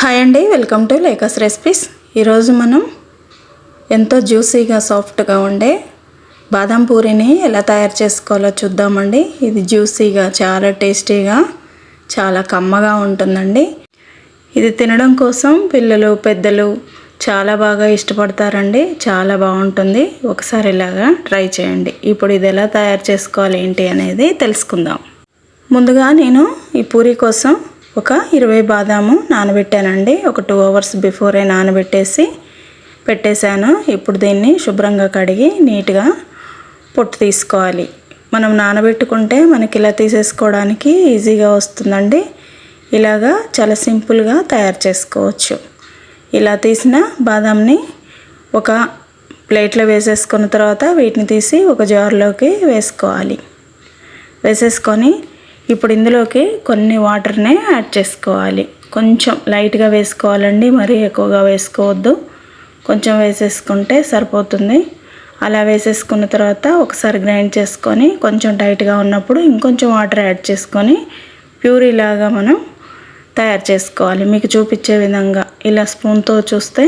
Hi అండి welcome to లేకస్ recipes ఈరోజు మనం ఎంతో జ్యూసీగా సాఫ్ట్గా ఉండే బాదం పూరిని ఎలా తయారు చేసుకోవాలో చూద్దామండి. ఇది జ్యూసీగా చాలా టేస్టీగా చాలా కమ్మగా ఉంటుందండి. ఇది తినడం కోసం పిల్లలు పెద్దలు చాలా బాగా ఇష్టపడతారండి. చాలా బాగుంటుంది. ఒకసారి ఇలాగా ట్రై చేయండి. ఇప్పుడు ఇది ఎలా తయారు చేసుకోవాలి ఏంటి అనేది తెలుసుకుందాం. ముందుగా నేను ఈ పూరి కోసం ఒక ఇరవై బాదాము నానబెట్టానండి. ఒక టూ అవర్స్ బిఫోరే నానబెట్టేసి పెట్టేశాను. ఇప్పుడు దీన్ని శుభ్రంగా కడిగి నీట్గా పొట్టు తీసుకోవాలి. మనం నానబెట్టుకుంటే మనకి ఇలా తీసేసుకోవడానికి ఈజీగా వస్తుందండి. ఇలాగా చాలా సింపుల్గా తయారు చేసుకోవచ్చు. ఇలా తీసిన బాదాంని ఒక ప్లేట్లో వేసేసుకున్న తర్వాత వీటిని తీసి ఒక జార్లోకి వేసుకోవాలి. వేసేసుకొని ఇప్పుడు ఇందులోకి కొన్ని వాటర్ని యాడ్ చేసుకోవాలి. కొంచెం లైట్గా వేసుకోవాలండి మరీ ఎక్కువగా వేసుకోవద్దు. కొంచెం వేసేసుకుంటే సరిపోతుంది. అలా వేసేసుకున్న తర్వాత ఒకసారి గ్రైండ్ చేసుకొని కొంచెం టైట్గా ఉన్నప్పుడు ఇంకొంచెం వాటర్ యాడ్ చేసుకొని ప్యూరీలాగా మనం తయారు చేసుకోవాలి. మీకు చూపించే విధంగా ఇలా స్పూన్తో చూస్తే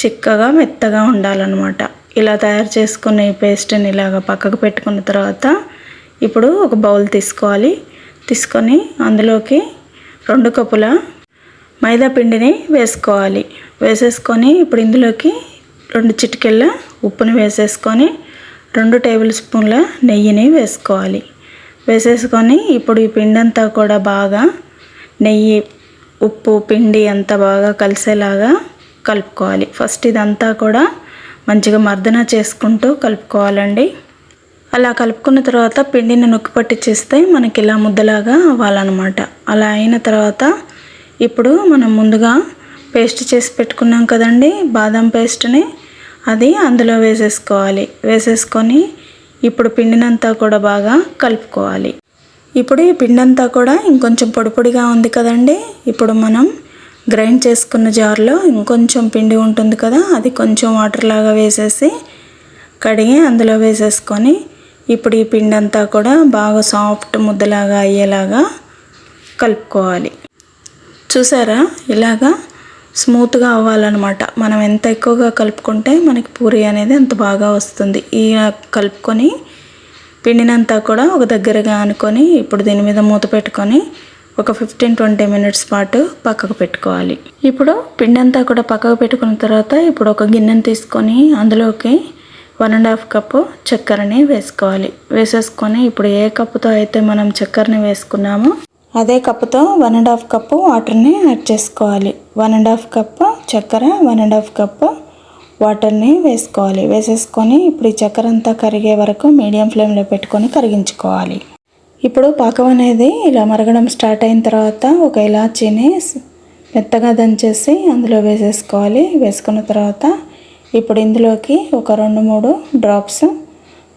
చిక్కగా మెత్తగా ఉండాలన్నమాట. ఇలా తయారు చేసుకున్న ఈ పేస్ట్ని ఇలాగ పక్కకు పెట్టుకున్న తర్వాత ఇప్పుడు ఒక బౌల్ తీసుకోవాలి. తీసుకొని అందులోకి రెండు కప్పుల మైదా పిండిని వేసుకోవాలి. వేసేసుకొని ఇప్పుడు ఇందులోకి రెండు చిటికెళ్ళ ఉప్పుని వేసేసుకొని రెండు టేబుల్ స్పూన్ల నెయ్యిని వేసుకోవాలి. వేసేసుకొని ఇప్పుడు ఈ పిండి అంతా కూడా బాగా నెయ్యి ఉప్పు పిండి అంతా బాగా కలిసేలాగా కలుపుకోవాలి. ఫస్ట్ ఇదంతా కూడా మంచిగా మర్దన చేసుకుంటూ కలుపుకోవాలండి. అలా కలుపుకున్న తర్వాత పిండిని నొక్కి పట్టించేస్తే మనకి ఇలా ముద్దలాగా అవ్వాలన్నమాట. అలా అయిన తర్వాత ఇప్పుడు మనం ముందుగా పేస్ట్ చేసి పెట్టుకున్నాం కదండి బాదం పేస్ట్ని అది అందులో వేసేసుకోవాలి. వేసేసుకొని ఇప్పుడు పిండినంతా కూడా బాగా కలుపుకోవాలి. ఇప్పుడు ఈ పిండంతా కూడా ఇంకొంచెం పొడి పొడిగా ఉంది కదండి ఇప్పుడు మనం గ్రైండ్ చేసుకున్న జార్లో ఇంకొంచెం పిండి ఉంటుంది కదా అది కొంచెం వాటర్ లాగా వేసేసి కడిగి అందులో వేసేసుకొని ఇప్పుడు ఈ పిండి అంతా కూడా బాగా సాఫ్ట్ ముద్దలాగా అయ్యేలాగా కలుపుకోవాలి. చూసారా? ఇలాగా స్మూత్గా అవ్వాలన్నమాట. మనం ఎంత ఎక్కువగా కలుపుకుంటే మనకి పూరి అనేది అంత బాగా వస్తుంది. ఈ కలుపుకొని పిండినంతా కూడా ఒక దగ్గరగా అనుకొని ఇప్పుడు దీని మీద మూత పెట్టుకొని ఒక ఫిఫ్టీన్ ట్వంటీ మినిట్స్ పాటు పక్కకు పెట్టుకోవాలి. ఇప్పుడు పిండి అంతా కూడా పక్కకు పెట్టుకున్న తర్వాత ఇప్పుడు ఒక గిన్నెను తీసుకొని అందులోకి వన్ అండ్ హాఫ్ కప్పు చక్కెరని వేసుకోవాలి. వేసేసుకొని ఇప్పుడు ఏ కప్పుతో అయితే మనం చక్కెరని వేసుకున్నామో అదే కప్పుతో వన్ అండ్ హాఫ్ కప్పు వాటర్ని యాడ్ చేసుకోవాలి. వన్ అండ్ హాఫ్ కప్పు చక్కెర వన్ అండ్ హాఫ్ కప్పు వాటర్ని వేసుకోవాలి. వేసేసుకొని ఇప్పుడు ఈ చక్కెర అంతా కరిగే వరకు మీడియం ఫ్లేమ్లో పెట్టుకొని కరిగించుకోవాలి. ఇప్పుడు పాకం అనేది ఇలా మరగడం స్టార్ట్ అయిన తర్వాత ఒక ఇలాచీని మెత్తగా దంచేసి అందులో వేసేసుకోవాలి. వేసుకున్న తర్వాత ఇప్పుడు ఇందులోకి ఒక రెండు మూడు డ్రాప్స్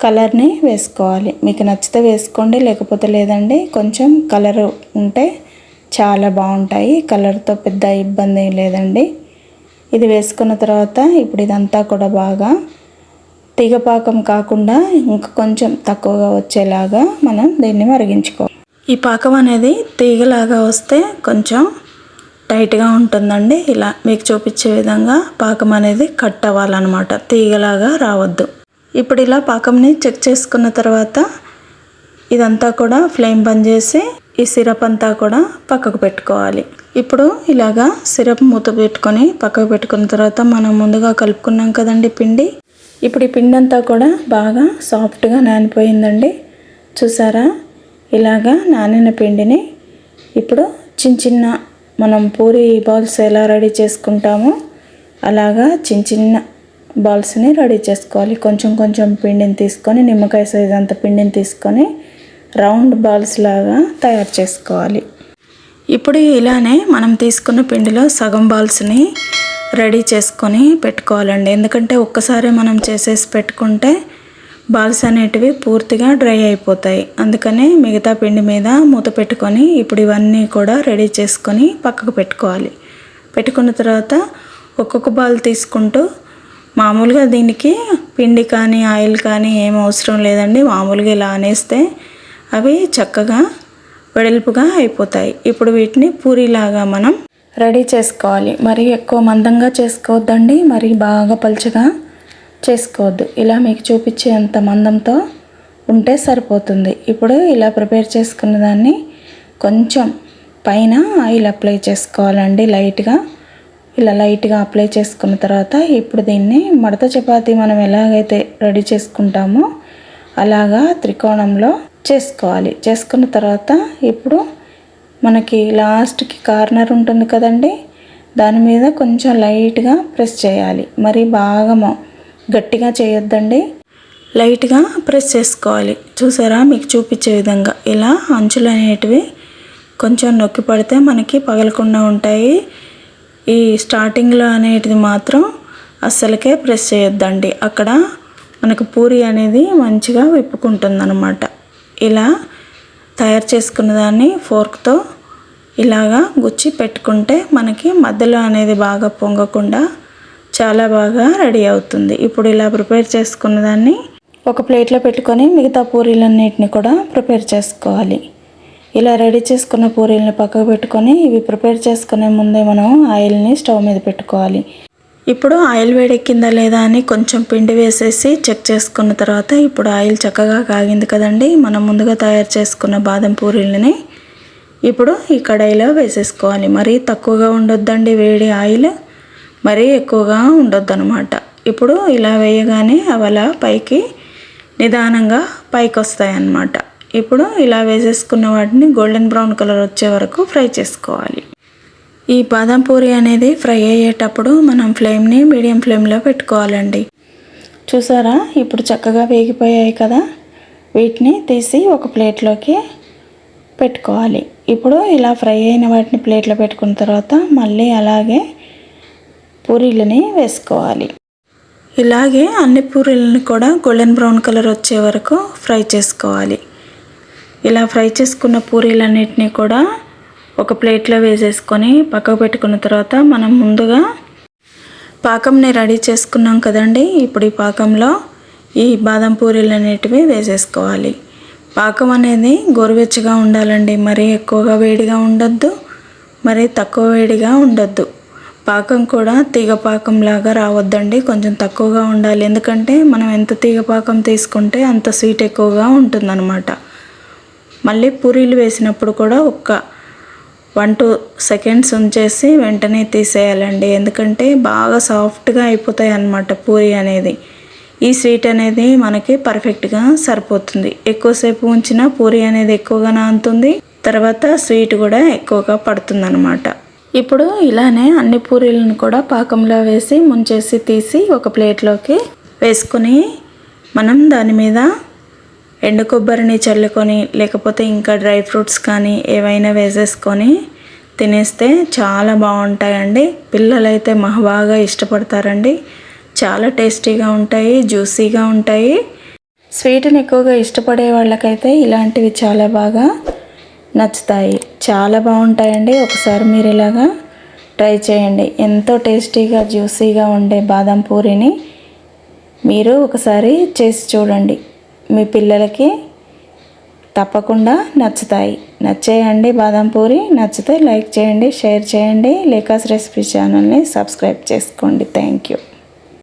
కలర్ని వేసుకోవాలి. మీకు నచ్చితే వేసుకోండి లేకపోతే లేదండి కొంచెం కలర్ ఉంటే చాలా బాగుంటాయి. కలర్తో పెద్ద ఇబ్బంది లేదండి. ఇది వేసుకున్న తర్వాత ఇప్పుడు ఇదంతా కూడా బాగా తీగపాకం కాకుండా ఇంకా కొంచెం తక్కువగా వచ్చేలాగా మనం దీన్ని మరిగించుకోవాలి. ఈ పాకం అనేది తీగలాగా వస్తే కొంచెం టైట్గా ఉంటుందండి. ఇలా మీకు చూపించే విధంగా పాకం అనేది కట్ అవ్వాలన్నమాట. తీగలాగా రావద్దు. ఇప్పుడు ఇలా పాకంని చెక్ చేసుకున్న తర్వాత ఇదంతా కూడా ఫ్లేమ్ బంద్ చేసి ఈ సిరప్ అంతా కూడా పక్కకు పెట్టుకోవాలి. ఇప్పుడు ఇలాగా సిరప్ మూత పెట్టుకొని పక్కకు పెట్టుకున్న తర్వాత మనం ముందుగా కలుపుకున్నాం కదండి పిండి. ఇప్పుడు ఈ పిండి అంతా కూడా బాగా సాఫ్ట్గా నానిపోయిందండి. చూసారా? ఇలాగా నానిన పిండిని ఇప్పుడు చిన్న చిన్న మనం పూరి బాల్స్ ఎలా రెడీ చేసుకుంటామో అలాగా చిన్న చిన్న బాల్స్ని రెడీ చేసుకోవాలి. కొంచెం కొంచెం పిండిని తీసుకొని నిమ్మకాయ సైజ్ అంత పిండిని తీసుకొని రౌండ్ బాల్స్ లాగా తయారు చేసుకోవాలి. ఇప్పుడు ఇలానే మనం తీసుకున్న పిండిలో సగం బాల్స్ని రెడీ చేసుకొని పెట్టుకోవాలండి. ఎందుకంటే ఒక్కసారి మనం చేసేసి పెట్టుకుంటే బాల్స్ అనేటివి పూర్తిగా డ్రై అయిపోతాయి. అందుకనే మిగతా పిండి మీద మూత పెట్టుకొని ఇప్పుడు ఇవన్నీ కూడా రెడీ చేసుకొని పక్కకు పెట్టుకోవాలి. పెట్టుకున్న తర్వాత ఒక్కొక్క బాల్ తీసుకుంటూ మామూలుగా దీనికి పిండి కానీ ఆయిల్ కానీ ఏం అవసరం లేదండి. మామూలుగా ఇలా అనేస్తే అవి చక్కగా వెడల్పుగా అయిపోతాయి. ఇప్పుడు వీటిని పూరిలాగా మనం రెడీ చేసుకోవాలి. మరి ఎక్కువ మందంగా చేసుకోవద్దండి. మరి బాగా పలుచగా చేసుకోవద్దు. ఇలా మీకు చూపించేంత మందంతో ఉంటే సరిపోతుంది. ఇప్పుడు ఇలా ప్రిపేర్ చేసుకున్న దాన్ని కొంచెం పైన ఆయిల్ అప్లై చేసుకోవాలండి లైట్గా. ఇలా లైట్గా అప్లై చేసుకున్న తర్వాత ఇప్పుడు దీన్ని మడత చపాతీ మనం ఎలాగైతే రెడీ చేసుకుంటామో అలాగా త్రికోణంలో చేసుకోవాలి. చేసుకున్న తర్వాత ఇప్పుడు మనకి లాస్ట్కి కార్నర్ ఉంటుంది కదండి దాని మీద కొంచెం లైట్గా ప్రెస్ చేయాలి. మరి బాగా గట్టిగా చేయొద్దండి. లైట్గా ప్రెస్ చేసుకోవాలి. చూసారా? మీకు చూపించే విధంగా. ఇలా అంచులు అనేటివి కొంచెం నొక్కి పడితే మనకి పగలకుండా ఉంటాయి. ఈ స్టార్టింగ్లో అనేటిది మాత్రం అస్సలకే ప్రెస్ చేయొద్దండి. అక్కడ మనకు పూరి అనేది మంచిగా విప్పుకుంటుంది ఇలా తయారు చేసుకున్న దాన్ని ఫోర్క్తో ఇలాగా గుచ్చి పెట్టుకుంటే మనకి మధ్యలో అనేది బాగా పొంగకుండా చాలా బాగా రెడీ అవుతుంది. ఇప్పుడు ఇలా ప్రిపేర్ చేసుకున్న దాన్ని ఒక ప్లేట్లో పెట్టుకొని మిగతా పూరీలన్నిటిని కూడా ప్రిపేర్ చేసుకోవాలి. ఇలా రెడీ చేసుకున్న పూరీలను పక్కకు పెట్టుకొని ఇవి ప్రిపేర్ చేసుకునే ముందే మనం ఆయిల్ని స్టవ్ మీద పెట్టుకోవాలి. ఇప్పుడు ఆయిల్ వేడెక్కిందా లేదా అని కొంచెం పిండి వేసేసి చెక్ చేసుకున్న తర్వాత ఇప్పుడు ఆయిల్ చక్కగా కాగింది కదండి. మనం ముందుగా తయారు చేసుకున్న బాదం పూరీలని ఇప్పుడు ఈ కడాయిలో వేసేసుకోవాలి. మరీ తక్కువగా ఉండొద్దండి వేడి ఆయిల్. మరీ ఎక్కువగా ఉండొద్దు అనమాట ఇప్పుడు ఇలా వేయగానే అవల పైకి నిదానంగా పైకి వస్తాయి అన్నమాట ఇప్పుడు ఇలా వేసేసుకున్న వాటిని గోల్డెన్ బ్రౌన్ కలర్ వచ్చే వరకు ఫ్రై చేసుకోవాలి. ఈ బాదం పూరి అనేది ఫ్రై అయ్యేటప్పుడు మనం ఫ్లేమ్ని మీడియం ఫ్లేమ్లో పెట్టుకోవాలండి. చూసారా? ఇప్పుడు చక్కగా వేగిపోయాయి కదా? వీటిని తీసి ఒక ప్లేట్లోకి పెట్టుకోవాలి. ఇప్పుడు ఇలా ఫ్రై అయిన వాటిని ప్లేట్లో పెట్టుకున్న తర్వాత మళ్ళీ అలాగే పూరీలని వేసుకోవాలి. ఇలాగే అన్ని పూరీలను కూడా గోల్డెన్ బ్రౌన్ కలర్ వచ్చే వరకు ఫ్రై చేసుకోవాలి. ఇలా ఫ్రై చేసుకున్న పూరీలన్నిటినీ కూడా ఒక ప్లేట్లో వేసేసుకొని పక్కకు పెట్టుకున్న తర్వాత మనం ముందుగా పాకంని రెడీ చేసుకున్నాం కదండి. ఇప్పుడు ఈ పాకంలో ఈ బాదం పూరీలు అనేటివి వేసేసుకోవాలి. పాకం అనేది గోరువెచ్చగా ఉండాలండి. మరీ ఎక్కువగా వేడిగా ఉండొద్దు మరీ తక్కువ వేడిగా ఉండొద్దు. పాకం కూడా తీగ పాకం లాగా రావద్దండి. కొంచెం తక్కువగా ఉండాలి. ఎందుకంటే మనం ఎంత తీగపాకం తీసుకుంటే అంత స్వీట్ ఎక్కువగా ఉంటుందన్నమాట. మళ్ళీ పూరీలు వేసినప్పుడు కూడా ఒక్క వన్ టూ సెకండ్స్ ఉంచేసి వెంటనే తీసేయాలండి. ఎందుకంటే బాగా సాఫ్ట్గా అయిపోతాయి అన్నమాట పూరి అనేది. ఈ స్వీట్ అనేది మనకి పర్ఫెక్ట్గా సరిపోతుంది. ఎక్కువసేపు ఉంచినా పూరి అనేది ఎక్కువగా నానుతుంది తర్వాత స్వీట్ కూడా ఎక్కువగా పడుతుంది అన్నమాట ఇప్పుడు ఇలానే అన్ని పూరీలను కూడా పాకంలో వేసి ముంచేసి తీసి ఒక ప్లేట్లోకి వేసుకొని మనం దాని మీద ఎండు కొబ్బరిని చల్లుకొని లేకపోతే ఇంకా డ్రై ఫ్రూట్స్ కానీ ఏవైనా వేసేసుకొని తినేస్తే చాలా బాగుంటాయండి. పిల్లలైతే మహా బాగా ఇష్టపడతారండి. చాలా టేస్టీగా ఉంటాయి జ్యూసీగా ఉంటాయి. స్వీట్ని ఎక్కువగా ఇష్టపడే వాళ్ళకైతే ఇలాంటివి చాలా బాగా నచ్చుతాయి. చాలా బాగుంటాయండి. ఒకసారి మీరు ఇలాగా ట్రై చేయండి. ఎంతో టేస్టీగా జ్యూసీగా ఉండే బాదం పూరిని మీరు ఒకసారి చేసి చూడండి. మీ పిల్లలకి తప్పకుండా నచ్చుతాయి. నచ్చేయండి బాదం పూరి. నచ్చితే లైక్ చేయండి షేర్ చేయండి. లేకాస్ రెసిపీ ఛానల్ని సబ్స్క్రైబ్ చేసుకోండి. Thank you.